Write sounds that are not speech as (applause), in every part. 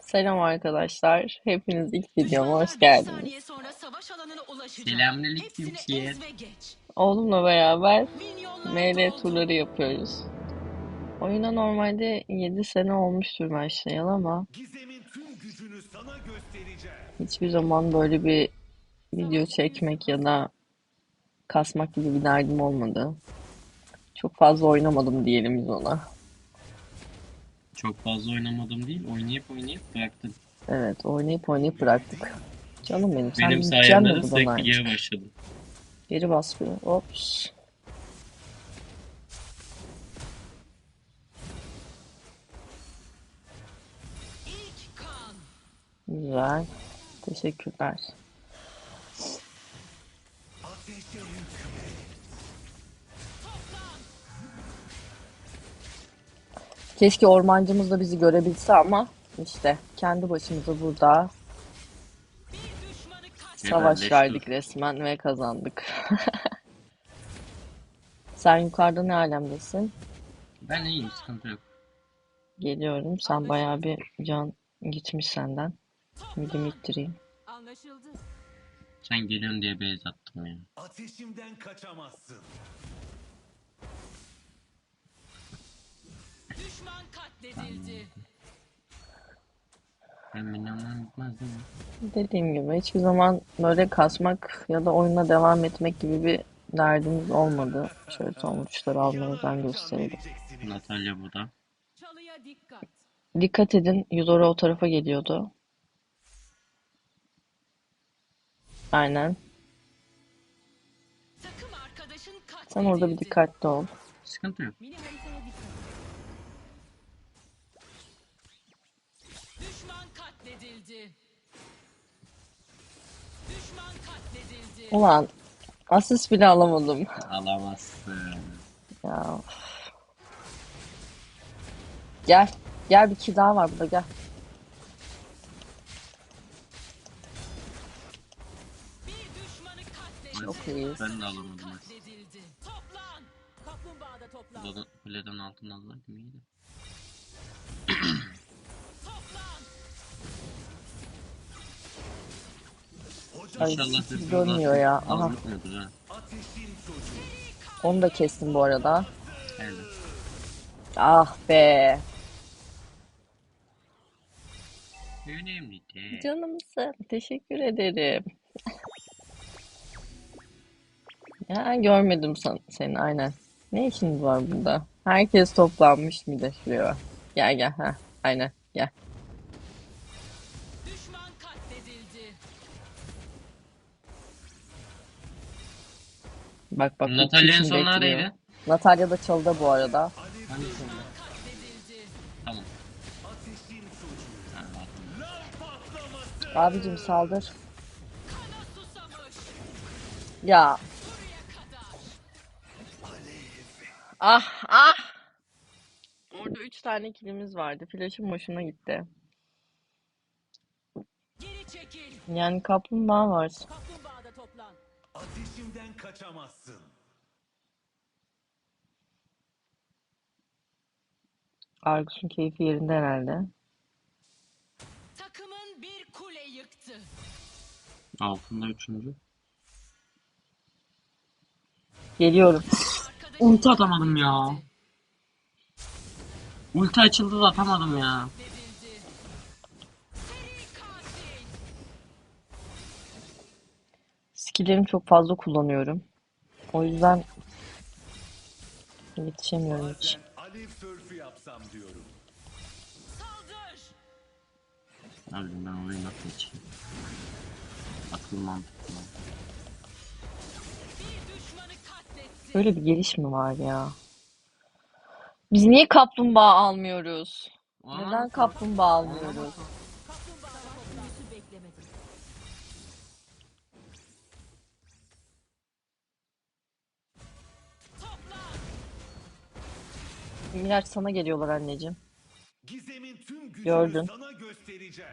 Selam arkadaşlar. Hepiniz ilk videoma hoş geldiniz. Selamünaleyküm Hepsini Kiye. ez ve geç. Oğlumla beraber ML turları yapıyoruz. Oyuna normalde 7 sene olmuştur başlayalı ama hiçbir zaman böyle bir video çekmek ya da kasmak gibi bir derdim olmadı. Çok fazla oynamadım diyelim biz ona. Çok fazla oynamadım değil, oynayıp oynayıp bıraktım. Evet, oynayıp oynayıp bıraktık. Canım benim, sen Benim gideceksin sayemde de geri başladım. Geri bas bir. Ops. Güzel. Teşekkürler. Keşke ormancımız da bizi görebilse ama işte kendi başımıza burada Bir düşmanı kaç. savaş verdik resmen ve kazandık. (laughs) Sen yukarıda ne alemdesin? Ben iyiyim, sıkıntı yok. Geliyorum. Sen bayağı bir can gitmiş senden. Midimi ittireyim. Sen geliyorsun diye base attım ya. Ateşimden kaçamazsın. Düşman katledildi. Değil mi? Dediğim gibi hiçbir zaman böyle kasmak ya da oyuna devam etmek gibi bir derdimiz olmadı. Şöyle sonuçları almaya özen gösterelim. Natalya burada. Çalıya dikkat. Dikkat edin. Yudora o tarafa geliyordu. Aynen. Takım arkadaşın katledildi. Sen orada bir dikkatli ol. Sıkıntı yok. Katledildi. Düşman katledildi. Ulan asist bile alamadım. Alamazsın. Ya. Gel. Gel bir iki daha var burada gel. Bir düşmanı katledildi. Çok iyiyiz. Ben de alamadım. Katledildi. Toplan. Kaplumbağada toplan. Kuleden, kuleden altın aldılar gibi iyiydi. (clears throat) Ay biz dönmüyor ya. Aha. Onu da kestim bu arada. Öyle. Ah be. Önemli değil. Canımsın. Teşekkür ederim. (laughs) Ya görmedim san seni aynen. Ne işiniz var burada? Herkes toplanmış de şuraya. Gel gel ha. Aynen gel. Bak bak. bu Natalya en kesin son bekliyor. neredeydi? Natalya da çalıda bu arada. Hani. Katledildi. Tamam. Abicim saldır. Ya. Ah ah. Orada üç tane kilimiz vardı. Flash'ım hoşuna gitti. Geri çekil. Yani kaplumbağa var. Ateşimden kaçamazsın. Argus'un keyfi yerinde herhalde. Takımın bir kule yıktı. Altında üçüncü. Geliyorum. Ulti atamadım ya. Ulti açıldı da atamadım ya. Skill'lerimi çok fazla kullanıyorum. O yüzden yetişemiyorum hiç. Abi ben orayı nasıl geçeyim? Akıl mantıklı. Böyle bir geliş mi var ya? Biz niye kaplumbağa almıyoruz? Neden kaplumbağa almıyoruz? Miraç sana geliyorlar anneciğim. Gizemin tüm gücünü Gördün. sana göstereceğim.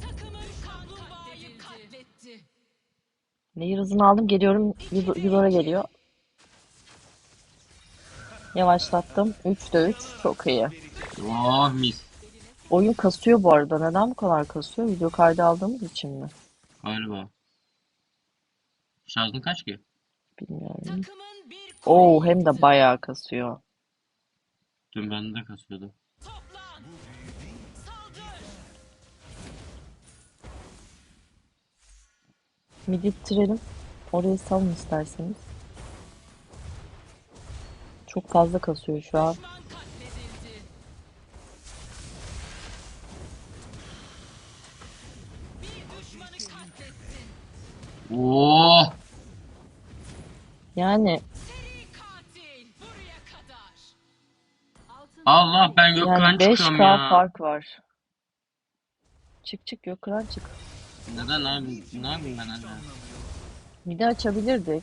Takımın kaplumbağayı katletti. Nehir hızını aldım. Geliyorum. Yud- Yudora geliyor. Yavaşlattım. 3'te 3. Çok iyi. Oh mis. Oyun kasıyor bu arada. Neden bu kadar kasıyor? Video kaydı aldığımız için mi? Galiba. Şarjın kaç ki? Bilmiyorum. Oo hem de bayağı kasıyor. Dün bende de kasıyordu. Toplan. Saldır. Midi bitirelim. Orayı salın isterseniz. Çok fazla kasıyor şu an. Düşman katledildi. Bir düşmanı katlettin. Oo! Yani Allah ben Gökhan yani çıkıyorum 5K ya. fark var. Çık çık Gökhan çık. Neden abi? Ne yapayım ben hala? Midi açabilirdik.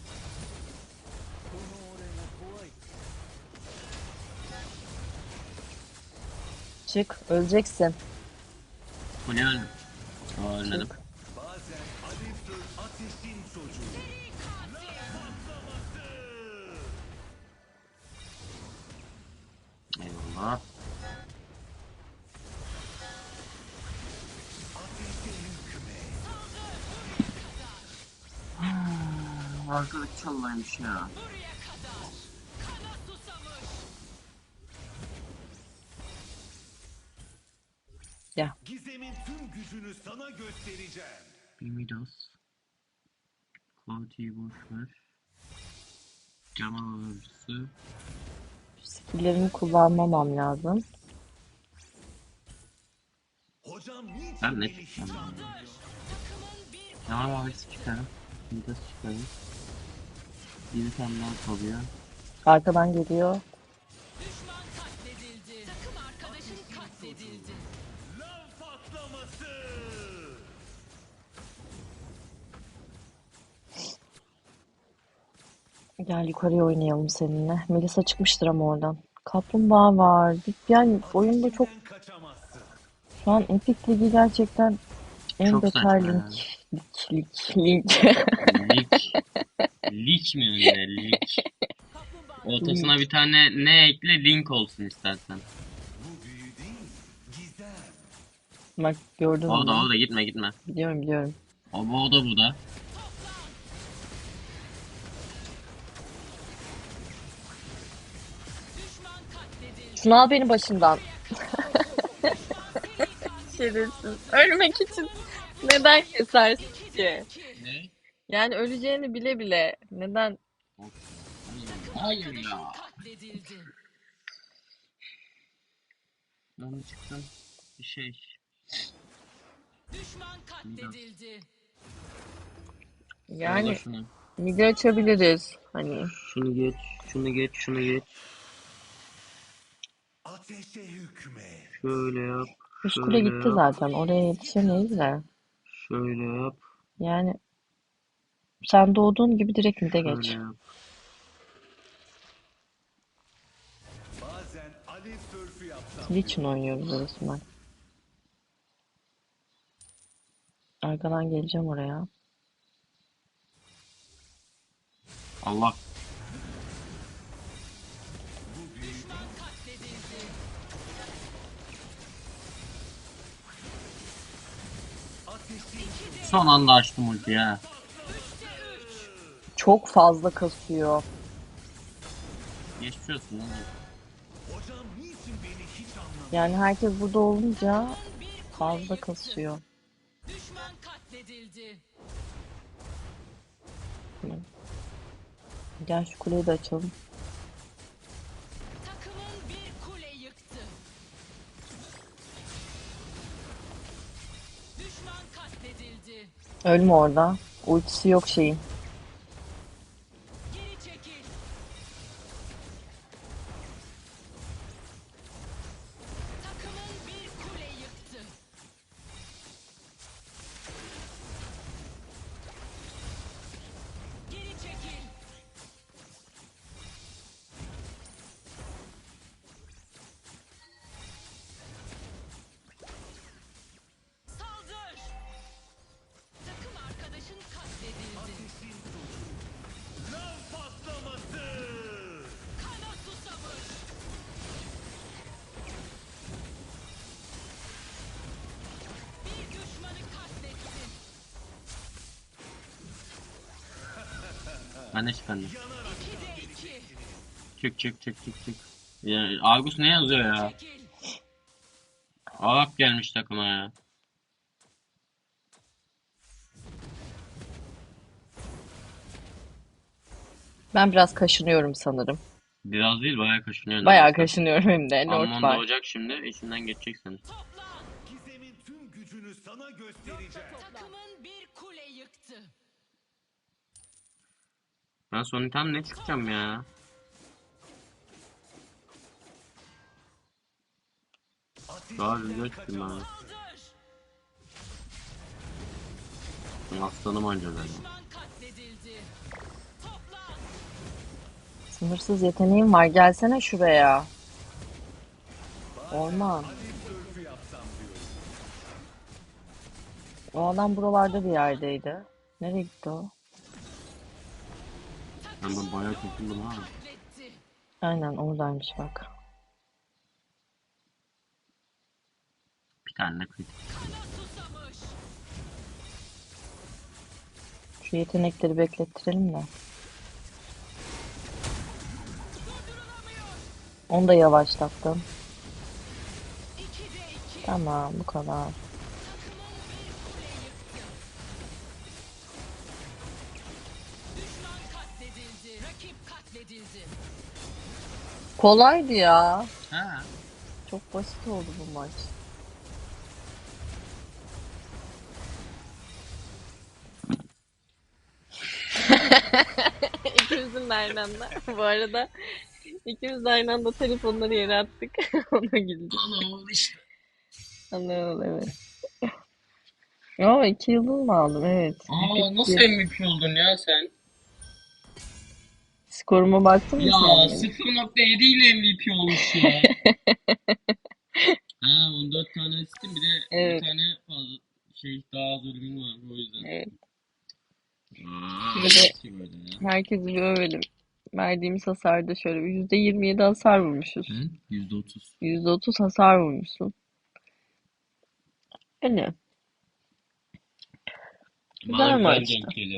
Çık öleceksin. Kule öldüm. Aa, ölmedim. Çık. Eyvallah. Arkadaki çallaymış ya. buraya kadar. Kana susamış. Gizemin tüm gücünü sana göstereceğim. Bir Midas. Fatih'i boş ver. Cemal avcısı. Skillerimi kullanmamam lazım. Ben ne bir Cemal avcısı çıkarım. Midas çıkarım. Bir tane daha kalıyor. Arkadan geliyor. Gel yukarıya oynayalım seninle. Melisa çıkmıştır ama oradan. Kaplumbağa var. Yani oyunda çok şu an Epic Ligi gerçekten en beter. Lig, lig, lig. Lik. Lik mi? Lik. Kaplumbağa Ortasına bir tane ne ekle link olsun istersen. Bu. Bak gördün O da mü? o da gitme gitme. Biliyorum biliyorum. O, o da bu da. Şunu al beni katil. Şerefsiz. Ölmek için neden kesersin ki? Ne? Yani öleceğini bile bile neden? Hayır ya. katledildi. Ben çıktım. Bir şey. Düşman katledildi. Yani midi açabiliriz. Hani Şunu geç, şunu geç, şunu geç. Ateşe hükmet. Şöyle yap, üst kule şöyle gitti yap, zaten. Oraya yetişemeyiz de. şöyle yap, Yani sen doğduğun gibi direkt mide şöyle geç. yap. Bazen alev sörfü yapsam. Niçin oynuyoruz resmen? Arkadan geleceğim oraya. Allah. Son anda açtım ultiyi ha. Çok fazla kasıyor. Geçmiş olsun lan. Yani herkes burada olunca fazla kasıyor. Düşman katledildi. Gel şu kuleyi de açalım. Ölme orada. Ultisi yok şeyin. İkide iki. Çık çık çık çık çık. Ya, Argus ne yazıyor ya? Arap gelmiş takıma ya. Ben biraz kaşınıyorum sanırım. Biraz değil bayağı kaşınıyor. Bayağı kaşınıyorum hem de. Lord Alman var. doğacak şimdi. içinden geçecek seni. Toplan. Gizemin tüm gücünü sana göstereceğim. Takımın bir kule yıktı. Ben son item ne çıkacağım ya? Daha güzel çıktım ben. Aslanım anca ben. Düşman katledildi. Toplan. Sınırsız yeteneğim var. Gelsene şuraya. Orman. O adam buralarda bir yerdeydi. Nereye gitti o? Ben ben bayağı kurtuldum ha. Aynen oradaymış bak. Bir tane de kritik. Şu yetenekleri beklettirelim de. Onu da yavaşlattım. Tamam bu kadar. Kolaydı ya. Ha. Çok basit oldu bu maç. (laughs) İkimizin de aynı anda. Bu arada ikimiz de aynı anda telefonları yere attık. (laughs) Ona güldük. Ana oldu işte. Anladım evet. Ama iki yıldız mı aldım? Evet. Aa nasıl MVP oldun ya sen? Skoruma baktın mı Ya sen? benim? 0.7 ile MVP olmuş ya. (laughs) ha 14 tane asistim bir de Evet. bir tane fazla şey daha az ölümün var o yüzden. Evet. Aa, de- nasıl böyle ya? Herkesi bir övelim. Verdiğimiz hasarda şöyle bir %27 hasar vurmuşuz. Hı? %30. %30 hasar vurmuşsun. Öyle. Güzel Bana maçtı. denk geliyor.